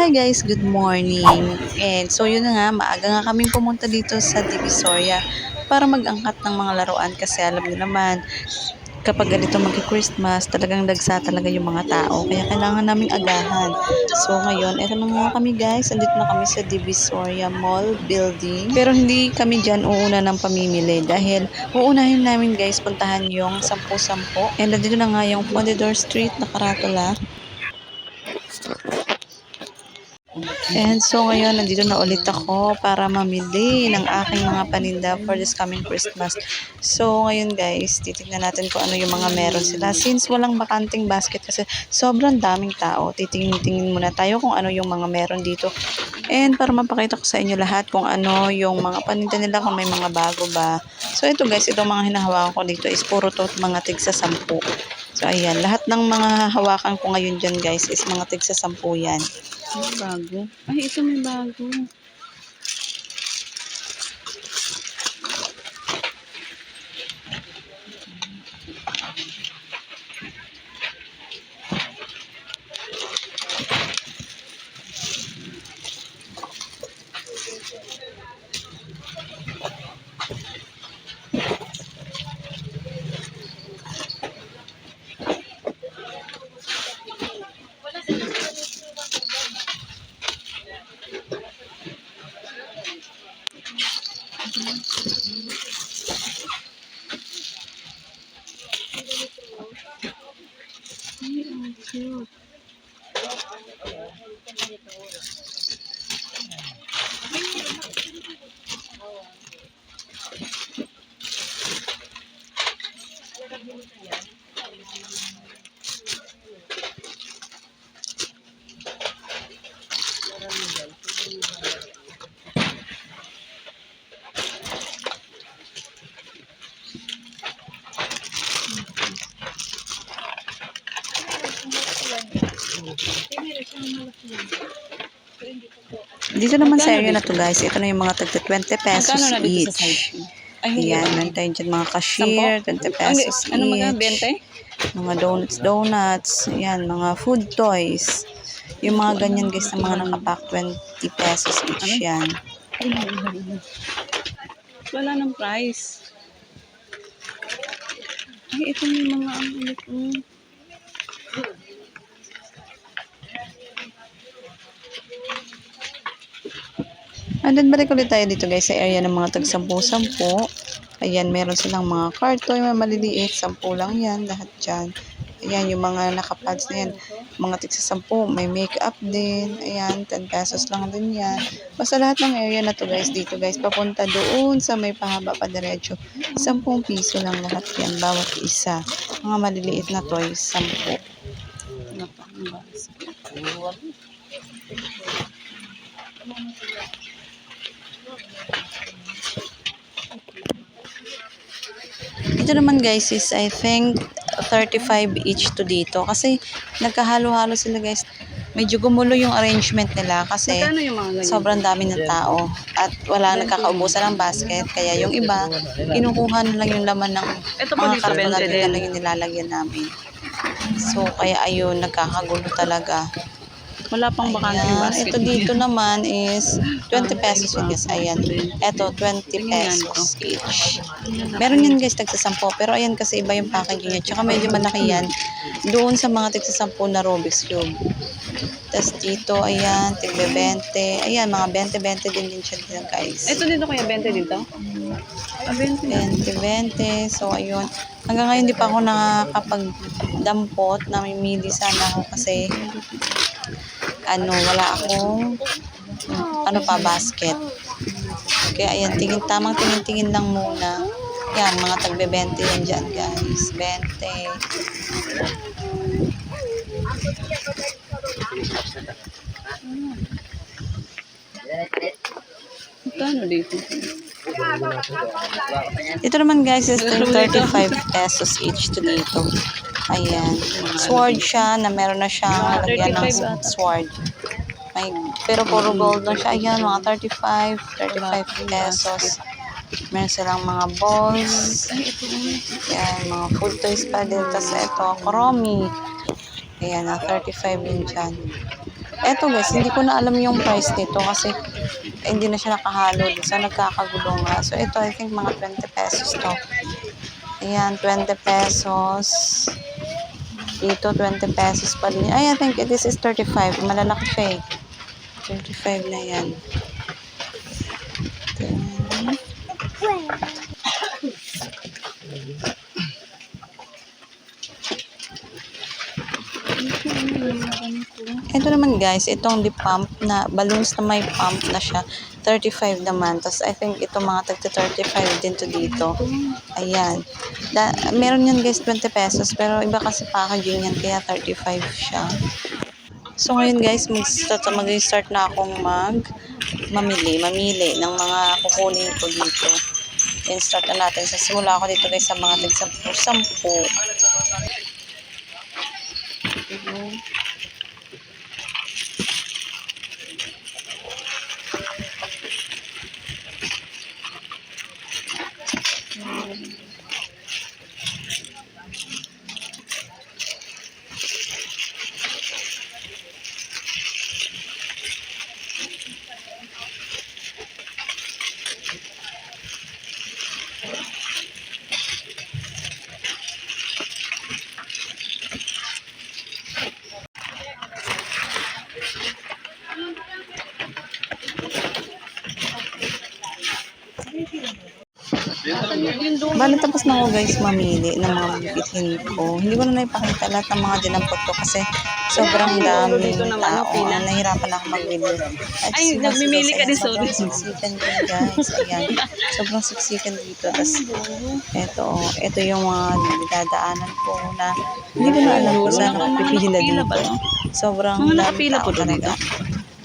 Hi guys, good morning. And so yun na nga, maaga nga kaming pumunta dito sa Divisoria para mag-angkat ng mga laruan kasi alam niyo naman, kapag ganito magki-Christmas, talagang dagsa talaga yung mga tao. Kaya kailangan naming agahan. So ngayon, eto na nga kami guys. Andito na kami sa Divisoria Mall Building. Pero hindi kami dyan uuna ng pamimili dahil uunahin namin guys puntahan yung 10-10. And andito na nga yung Pondedor Street na karatula. And so ngayon, nandito na ulit ako para mamili ng aking mga paninda for this coming Christmas. So ngayon guys, titignan natin kung ano yung mga meron sila. Since walang bakanting basket kasi sobrang daming tao, titingin-tingin muna tayo kung ano yung mga meron dito. And para mapakita ko sa inyo lahat kung ano yung mga paninda nila, kung may mga bago ba. So ito guys, itong mga hinahawakan ko dito is puro to mga tigsa sampu. So ayan, lahat ng mga hawakan ko ngayon dyan guys is mga tigsa sampu yan. May bago. Ay, ito may bago. Ay, Dito naman sa area na to guys, ito na yung mga tagta 20 pesos na each. Ay. Ayan, meron tayo dyan mga cashier, 20 pesos Ano mga each. 20? Mga donuts, donuts, ayan, mga food toys. Yung mga ganyan guys na mga nakapack 20 pesos each Ano? yan. Wala ng price. Ay, ito may mga ang ulit. And then balik ulit tayo dito guys sa area ng mga tag 10-10. Ayan, meron silang mga cartoy, may maliliit, 10 lang yan, lahat dyan. Ayan, yung mga nakapads na yan, mga tig sa 10, may makeup din. Ayan, 10 pesos lang din yan. Basta lahat ng area na to guys, dito guys, papunta doon sa may pahaba pa diretso. 10 piso lang lahat yan, bawat isa. Mga maliliit na toys, 10. Ano pa? Ang basket. Ito naman guys is I think 35 each to dito kasi nagkahalo-halo sila guys. Medyo gumulo yung arrangement nila kasi sobrang dami ng tao at wala nagkakaubusan ng basket kaya yung iba kinukuha na lang yung laman ng mga dito, karton 20 na din. lang yung nilalagyan namin. So kaya ayun nagkakagulo talaga. Wala pang bakante yung Ayan, basket. ito dito naman is 20 pesos yun guys. Ayan. Ito 20 pesos each. Meron yan guys tagsa 10 pero ayan kasi iba yung packaging niya. Tsaka medyo malaki yan. Doon sa mga tagsa 10 na Rubik's Cube. Tapos dito, ayan, tigbe 20. Ayan, mga 20-20 din din siya dito guys. Ito dito kuya, 20 dito? Ah, 20 na. 20-20. So, ayun. Hanggang ngayon, di pa ako nakakapagdampot. Namimili sana ako kasi ano, wala akong ano pa, basket. Kaya ayan, tingin, tamang tingin-tingin lang muna. Yan, mga tagbe 20 yan dyan, guys. 20. Magkano dito? Ito naman guys is 35 pesos each to dito. Ayan. Sword siya na meron na siyang lagyan ng 35 ata. sword. May, pero puro gold lang siya. Ayan, mga 35, 35 pesos. Meron silang mga balls. Ayan, mga food toys pa din. Tapos ito, Chromie. Ayan, na 35 din dyan. Eto guys, hindi ko na alam yung price nito kasi hindi na siya nakahalo sa nagkakagulo nga. So ito, I think mga 20 pesos to. Ayan, 20 pesos. Dito, 20 pesos pa rin. Ay, I think this is 35. Malalaki siya eh. 35 na yan. Then, Ito naman guys, itong di pump na balloons na may pump na siya. 35 naman. Tapos I think ito mga tagta 35 din to dito. Ayan. Da, meron yan guys 20 pesos pero iba kasi packaging yan kaya 35 siya. So ngayon guys, mag-start, mag-start na akong mag mamili, mamili ng mga kukunin ko dito. Then start na natin. Sa simula ako dito guys sa mga tag 10. 10. Bali tapos na ako guys mamili ng mga bibitin ko. Hindi ko na naipakita lahat ng mga dinampot ko kasi sobrang daming tao. Ah, Nahirapan ako magbili. At Ay, nagmimili ka din, sorry. Sobrang siksikan din guys. Ayan. Sobrang siksikan dito. Tapos eto, oh, eto yung mga dadaanan ko na hindi ko na alam kung saan ako pipila dito. no? Sobrang nakapila tao talaga.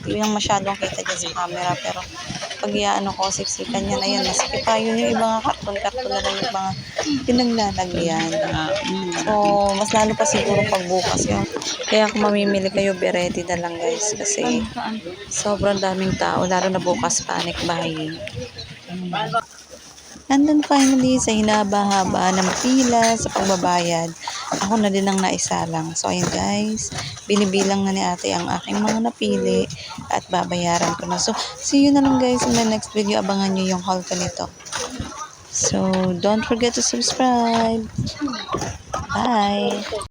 Hindi lang masyadong kita dyan sa camera pero pag ano ko, siksikan niya na yun. Maski pa yun yung ibang karton-karton na lang yung mga pinaglalagyan. So, mas lalo pa siguro pagbukas yun. Kaya kung mamimili kayo, be ready na lang guys. Kasi sobrang daming tao, lalo na bukas panic buying. And then finally, sa hinaba-haba na mapila sa pagbabayad, ako na din ang naisalang. So, ayun guys, binibilang na ni ate ang aking mga napili at babayaran ko na. So, see you na lang guys in the next video. Abangan nyo yung haul ko nito. So, don't forget to subscribe. Bye!